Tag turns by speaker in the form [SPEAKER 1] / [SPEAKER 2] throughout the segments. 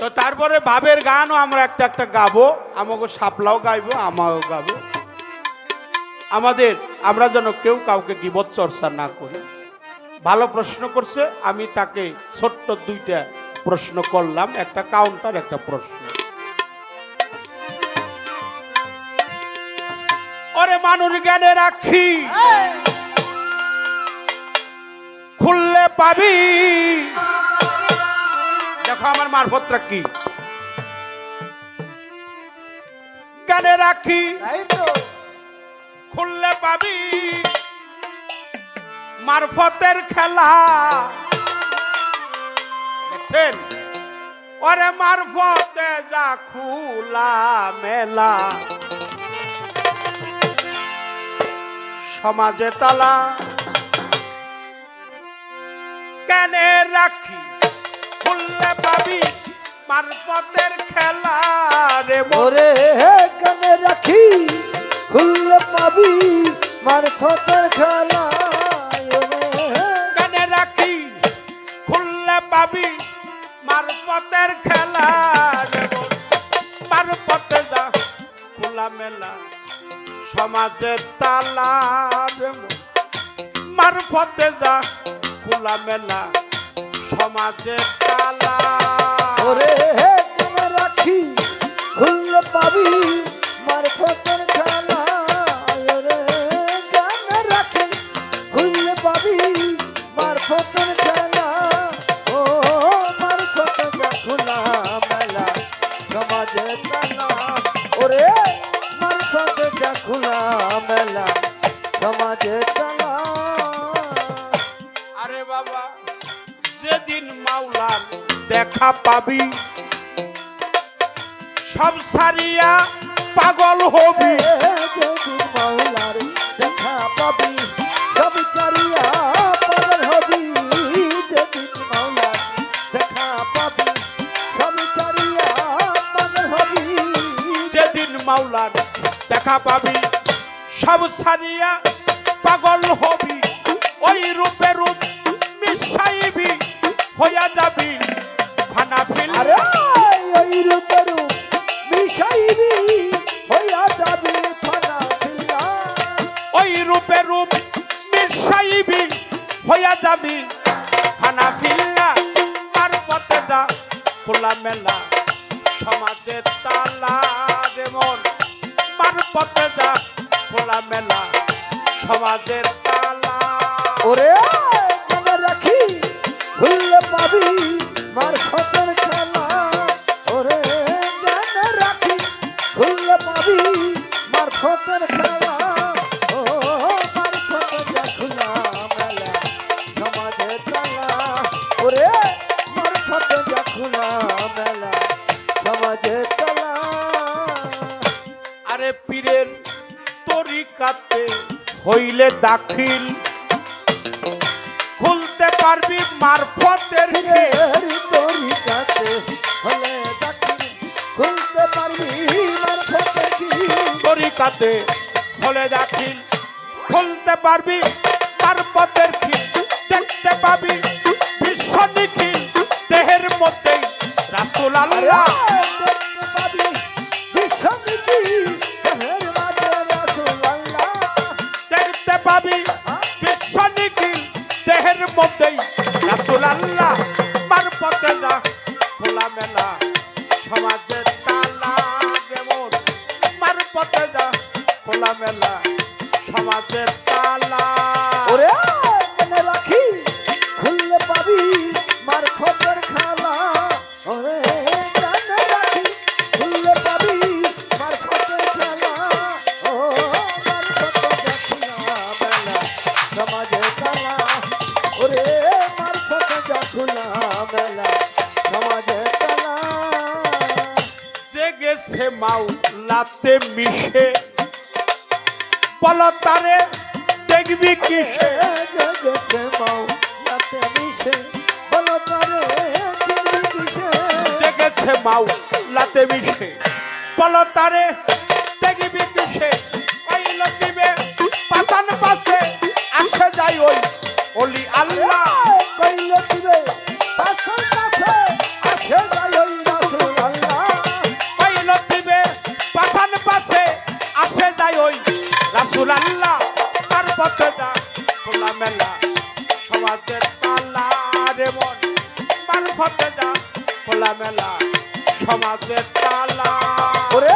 [SPEAKER 1] তো তারপরে ভাবের গানও আমরা একটা একটা গাবো আমাকে সাপলাও গাইবো, আমাও গাবো। আমাদের, আমরা যেন কেউ কাউকে গিবত চর্চা না করি। ভালো প্রশ্ন করছে, আমি তাকে ছোট্ট দুইটা প্রশ্ন করলাম, একটা কাউন্টার একটা প্রশ্ন। ওরে মানুষ জ্ঞানে রাখি। খুললে পাবি। দেখো আমার মারফতটা কি? জ্ঞানে রাখি। খুললে পাবি। মারফতের খেলা। দেখছেন? ওরে মারফতে যা খুলা মেলা। সমাজে তালা। কেনে রাখি। খুললে পাবি মারফতের খেলা রে মোর
[SPEAKER 2] কানে রাখি খুললে পাবি মারফতের খেলা
[SPEAKER 1] কানে রাখি খুললে পাবি মারপতের খেলা নেব মারপতে যা খোলা মেলা সমাজের তালা দেব মারফতে যা খোলা মেলা সমাজের তালা
[SPEAKER 2] ওরে কানে রাখি, খুললে পাবি মারফতের খেলা। ওরে কানে পাবি মারফতের খেলা। ও মেলা সমাজে তালা ওরে মারফতে যা খোলা, মেলা সমাজে
[SPEAKER 1] যেদিন দেখা পাবি। সব সারিয়া পাগল হবি।
[SPEAKER 2] দেখা পাবি। সব চারিয়া পাগল হবি। মাওলার দেখা পাবি সব
[SPEAKER 1] সারিয়া পাগল হবি। ওই রূপে রূপ মিশাইবি। হইয়া যাবি ফিল।
[SPEAKER 2] আরে ওই রূপের মিশাইবি হইয়া যাবি
[SPEAKER 1] ওই রূপে রূপ মিশাইবি হইয়া যাবি তার পথে যা খোলা মেলা সমাজের তালা যেমন মার। পথে যা খোলা মেলা সমাজের তালা।
[SPEAKER 2] ওরে মনে রাখি ভুললে
[SPEAKER 1] পীরের তরিকাতে হইলে দাখিল। পারবি মারফতের
[SPEAKER 2] তরিকাতে হলে দাখিল খুলতে পারবি মার কি?
[SPEAKER 1] তরিকাতে হলে দাখিল খুলতে পারবি মারফতের খিল দেখতে পাবি বিশ্ব নিখিল দেহের মধ্যেই রাসুল আল্লাহ।
[SPEAKER 2] দেখতে পাবি
[SPEAKER 1] বিশ্ব নিখিল দেহের মধ্যেই গেছে মাওলাতে মিশে। বল তারে দেখবি কিসে?
[SPEAKER 2] মাও নাতে মিশে বলো তারে কিনবি কিসে
[SPEAKER 1] দেখেছে মাওলাতে মিশে। বল তারে দেখবি কিসে? ওই লতিবে পাতান পাশে আসে যাই ওই অলি আল্লাহ। খোলা। মেলা সমাজের তালা।
[SPEAKER 2] ওরে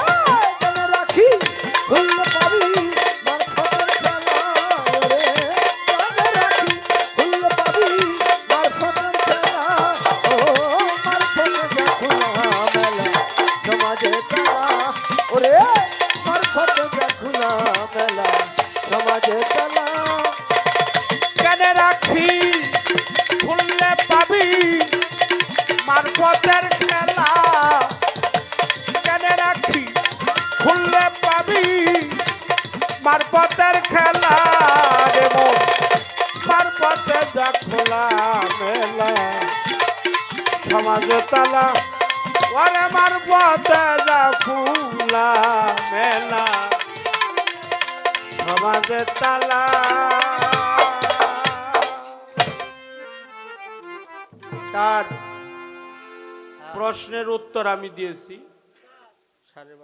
[SPEAKER 2] রাখি খুললে পাবি মারফতের
[SPEAKER 1] যা খোলা মেলা। সমাজে তালা, ওরে যা খোলা মেলা। তালা। তার প্রশ্নের উত্তর আমি দিয়েছি। সাড়ে